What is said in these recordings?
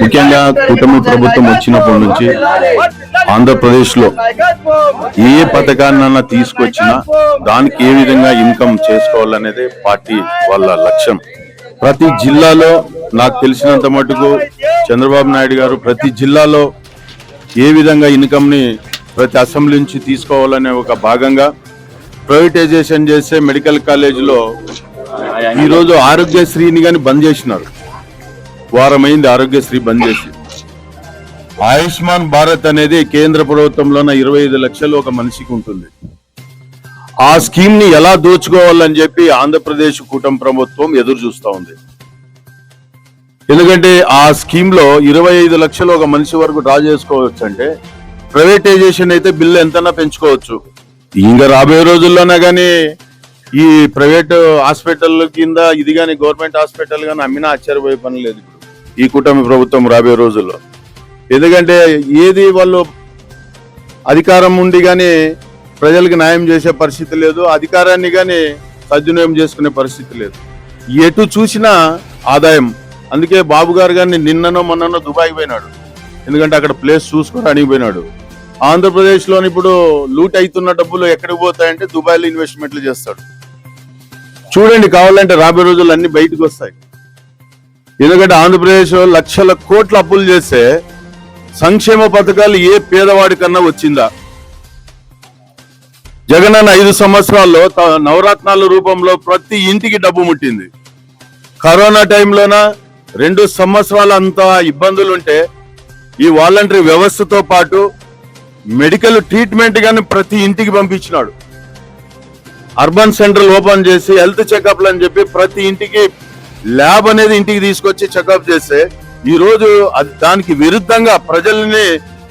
ముఖ్యంగా కూటమి ప్రభుత్వం వచ్చినప్పటి నుంచి ఆంధ్రప్రదేశ్లో ఏ పథకాన్నైనా తీసుకొచ్చినా దానికి ఏ విధంగా ఇన్కమ్ చేసుకోవాలనేదే పార్టీ వాళ్ళ లక్ష్యం. ప్రతి జిల్లాలో నాకు తెలిసినంత మటుకు చంద్రబాబు నాయుడు గారు ప్రతి జిల్లాలో ఏ విధంగా ఇన్కమ్ని ప్రతి అసెంబ్లీ నుంచి తీసుకోవాలనే ఒక భాగంగా ప్రైవేటైజేషన్ చేసే మెడికల్ కాలేజీలో ఈరోజు ఆరోగ్యశ్రీని కానీ బంద్ చేసినారు. వారమైంది ఆరోగ్యశ్రీ బంద్ చేసి. ఆయుష్మాన్ భారత్ అనేది కేంద్ర ప్రభుత్వంలోన ఇరవై ఐదు లక్షలు ఒక మనిషికి ఉంటుంది. ఆ స్కీమ్ని ఎలా దోచుకోవాలని చెప్పి ఆంధ్రప్రదేశ్ కూటమి ప్రభుత్వం ఎదురు చూస్తూ ఉంది. ఎందుకంటే ఆ స్కీమ్లో ఇరవై ఐదు లక్షలు ఒక మనిషి వరకు డ్రా చేసుకోవచ్చు అంటే ప్రైవేటైజేషన్ అయితే బిల్లు ఎంతైనా పెంచుకోవచ్చు. ఇంకా రాబోయే రోజుల్లోనే కానీ ఈ ప్రైవేట్ హాస్పిటల్ కింద ఇది కానీ గవర్నమెంట్ హాస్పిటల్ కానీ అమ్మినా ఆశ్చర్యపోయే పని లేదు. ఈ కూటమి ప్రభుత్వం రాబోయే రోజుల్లో. ఎందుకంటే ఏది వాళ్ళు అధికారం ఉండి కానీ ప్రజలకు న్యాయం చేసే పరిస్థితి లేదు అధికారాన్ని కానీ సద్వినియోగం చేసుకునే పరిస్థితి లేదు. ఎటు చూసినా ఆదాయం. అందుకే బాబు గారు గారిని నిన్ననో మొన్ననో దుబాయ్ పోయినాడు. ఎందుకంటే అక్కడ ప్లేస్ చూసుకోవడానికి పోయినాడు. ఆంధ్రప్రదేశ్లోని ఇప్పుడు లూట్ అవుతున్న డబ్బులు ఎక్కడికి పోతాయంటే దుబాయ్లో ఇన్వెస్ట్మెంట్లు చేస్తాడు. చూడండి కావాలంటే రాబోయే రోజులు అన్ని బయటకు వస్తాయి. ఎందుకంటే ఆంధ్రప్రదేశ్ లక్షల కోట్ల అప్పులు చేస్తే సంక్షేమ పథకాలు ఏ పేదవాడి కన్నా వచ్చిందా? జగనన్న ఐదు సంవత్సరాల్లో నవరత్నాల రూపంలో ప్రతి ఇంటికి డబ్బు ముట్టింది. కరోనా టైంలోన రెండు సంవత్సరాల అంత ఇబ్బందులుంటే ఈ వాలంటరీ వ్యవస్థతో పాటు మెడికల్ ట్రీట్మెంట్ కానీ ప్రతి ఇంటికి పంపించినాడు. అర్బన్ సెంటర్లు ఓపెన్ చేసి హెల్త్ చెకప్లు అని చెప్పి ప్రతి ఇంటికి ల్యాబ్ అనేది ఇంటికి తీసుకొచ్చి చెకప్ చేస్తే ఈ రోజు అది దానికి విరుద్ధంగా ప్రజల్ని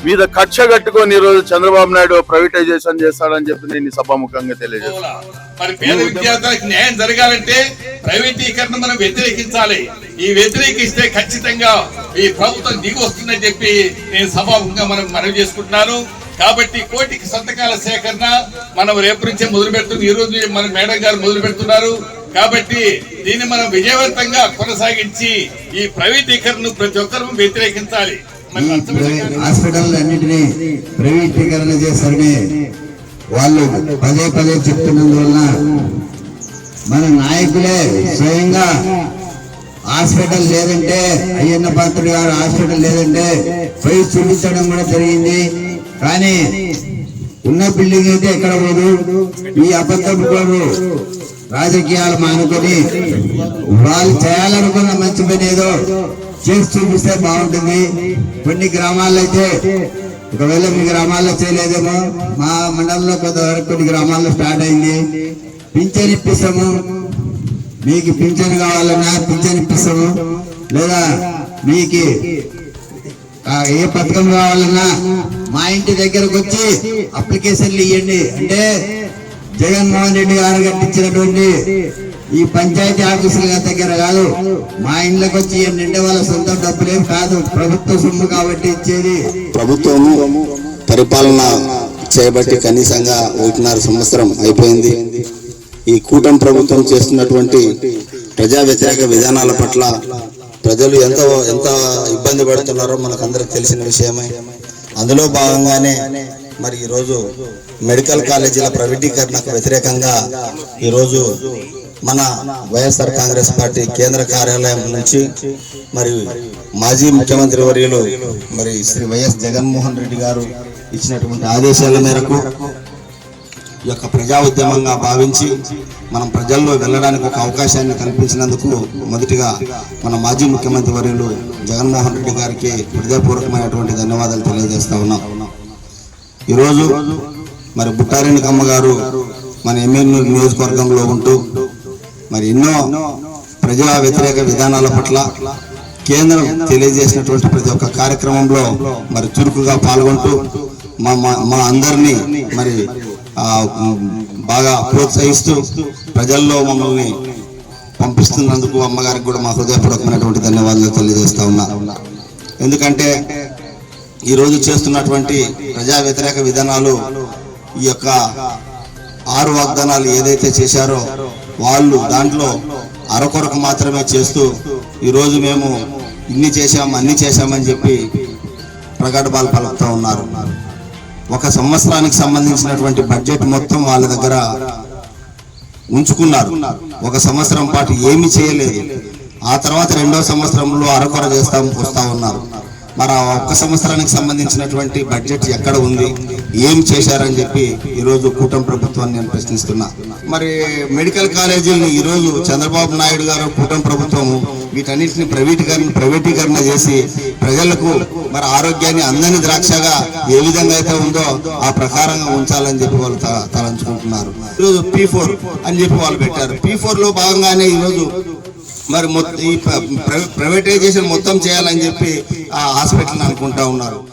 మీద కక్ష కట్టుకొని ఈ రోజు చంద్రబాబు నాయుడు ప్రైవేటైజేషన్ చేస్తాడని చెప్పి నేను సభాముఖంగా తెలియజేస్తాను మరి పేద విద్యార్థులకు న్యాయం జరగాలంటే ప్రైవేటీకరణ మనం వ్యతిరేకించాలి. ఈ వ్యతిరేకిస్తే ఖచ్చితంగా ఈ ప్రభుత్వం దిగి వస్తుందని చెప్పి నేను సభాముఖంగా మనం మనవి చేసుకుంటున్నాను. కాబట్టి కోటికి సంతకాల సేకరణ మనం రేపు నుంచే మొదలు పెడుతున్నాం ఈ రోజు మన మేడం గారు మొదలు పెడుతున్నారు కాబట్టి దీన్ని మనం విజయవంతంగా కొనసాగించి ఈ ప్రైవేటీకరణను ప్రతి ఒక్కరూ వ్యతిరేకించాలి. హాస్పిటల్ అన్నింటినీ ప్రైవేటీకరణ చేస్తారని వాళ్ళు పదే పదే చెప్తున్నందువలన మన నాయకులే స్వయంగా హాస్పిటల్ లేదంటే అయ్యన్న పాత్రుడు గారు హాస్పిటల్ లేదంటే పోయి చూపించడం కూడా జరిగింది. కానీ ఉన్న బిల్డింగ్ అయితే ఎక్కడ పోదు ఈ అబద్ధపు కోరు రాజకీయాలు మానుకొని వాళ్ళు చేయాలనుకున్న మంచి పని ఏదో చేసి చూపిస్తే బాగుంటుంది. కొన్ని గ్రామాల్లో అయితే ఒకవేళ మీ గ్రామాల్లో చేయలేదేమో మా మండలంలో కొంతవరకు కొన్ని గ్రామాల్లో స్టార్ట్ అయింది. పింఛన్ ఇప్పిస్తాము. మీకు పింఛన్ కావాలన్నా పింఛన్ ఇప్పిస్తాము. లేదా మీకు ఏ పథకం కావాలన్నా మా ఇంటి దగ్గరకు వచ్చి అప్లికేషన్లు ఇవ్వండి అంటే జగన్మోహన్ రెడ్డి గారు కట్టించినటువంటి ఈ పంచాయతీ ఆఫీసుల దగ్గర కాదు మా ఇంట్లోకి వచ్చి నిండే వాళ్ళ సొంత డబ్బులేం కాదు ప్రభుత్వ సొమ్ము కాబట్టి ఇచ్చేది. ప్రభుత్వము పరిపాలన చేయబట్టి కనీసంగా ఒకటిన్నర సంవత్సరం అయిపోయింది. ఈ కూటమి ప్రభుత్వం చేస్తున్నటువంటి ప్రజా వ్యతిరేక విధానాల పట్ల ప్రజలు ఎంత ఎంత ఇబ్బంది పడుతున్నారో మనకందరికి తెలిసిన విషయమే. అందులో భాగంగానే మరి ఈరోజు మెడికల్ కాలేజీల ప్రైవేటీకరణకు వ్యతిరేకంగా ఈరోజు మన వైఎస్ఆర్ కాంగ్రెస్ పార్టీ కేంద్ర కార్యాలయం నుంచి మరి మాజీ ముఖ్యమంత్రి వర్యులు మరి శ్రీ వైఎస్ జగన్మోహన్ రెడ్డి గారు ఇచ్చినటువంటి ఆదేశాల మేరకు యొక్క ప్రజా ఉద్యమంగా భావించి మనం ప్రజల్లో వెళ్ళడానికి ఒక అవకాశాన్ని కల్పించినందుకు మొదటిగా మన మాజీ ముఖ్యమంత్రి వర్యులు జగన్మోహన్ రెడ్డి గారికి హృదయపూర్వకమైనటువంటి ధన్యవాదాలు తెలియజేస్తా ఉన్నాం. ఈరోజు మరి బుట్టారేణికమ్మ గారు మన ఎమ్మెల్యే నియోజకవర్గంలో ఉంటూ మరి ఎన్నో ప్రజా వ్యతిరేక విధానాల పట్ల కేంద్రం తెలియజేసినటువంటి ప్రతి ఒక్క కార్యక్రమంలో మరి చురుకుగా పాల్గొంటూ మా మా- అందరినీ మరి బాగా ప్రోత్సహిస్తూ ప్రజల్లో మమ్మల్ని పంపిస్తున్నందుకు అమ్మగారికి కూడా మా హృదయపూర్వకమైనటువంటి ధన్యవాదాలు తెలియజేస్తా ఉన్నా. ఎందుకంటే ఈరోజు చేస్తున్నటువంటి ప్రజా వ్యతిరేక విధానాలు ఈ యొక్క ఆరు వాగ్దానాలు ఏదైతే చేశారో వాళ్ళు దాంట్లో అరకొరకు మాత్రమే చేస్తూ ఈరోజు మేము ఇన్ని చేశాం అన్ని చేశామని చెప్పి ప్రగడబాలు పలుకుతూ ఉన్నారు. ఒక సంవత్సరానికి సంబంధించినటువంటి బడ్జెట్ మొత్తం వాళ్ళ దగ్గర ఉంచుకున్నారు. ఒక సంవత్సరం పాటు ఏమి చేయలేదు. ఆ తర్వాత రెండో సంవత్సరంలో అరకొర చేస్తా వస్తా ఉన్నారు. మరి ఆ ఒక్క సంవత్సరానికి సంబంధించినటువంటి బడ్జెట్ ఎక్కడ ఉంది? ఏం చేశారని చెప్పి ఈరోజు కూటమి ప్రభుత్వాన్ని నేను ప్రశ్నిస్తున్నా. మరి మెడికల్ కాలేజీలను ఈరోజు చంద్రబాబు నాయుడు గారు కూటమి ప్రభుత్వం వీటన్నిటిని ప్రైవేటీకరణ ప్రైవేటీకరణ చేసి ప్రజలకు మరి ఆరోగ్యాన్ని అందని ద్రాక్షగా ఏ విధంగా అయితే ఉందో ఆ ప్రకారంగా ఉంచాలని చెప్పి వాళ్ళు త- తలంచుకుంటున్నారు. ఈరోజు పీ ఫోర్ అని చెప్పి వాళ్ళు పెట్టారు. పీ ఫోర్లో భాగంగానే ఈరోజు మరి మొత్తం ఈ ప్రైవేటైజేషన్ మొత్తం చేయాలని చెప్పి ఆ హాస్పిటల్ అనుకుంటా ఉన్నారు.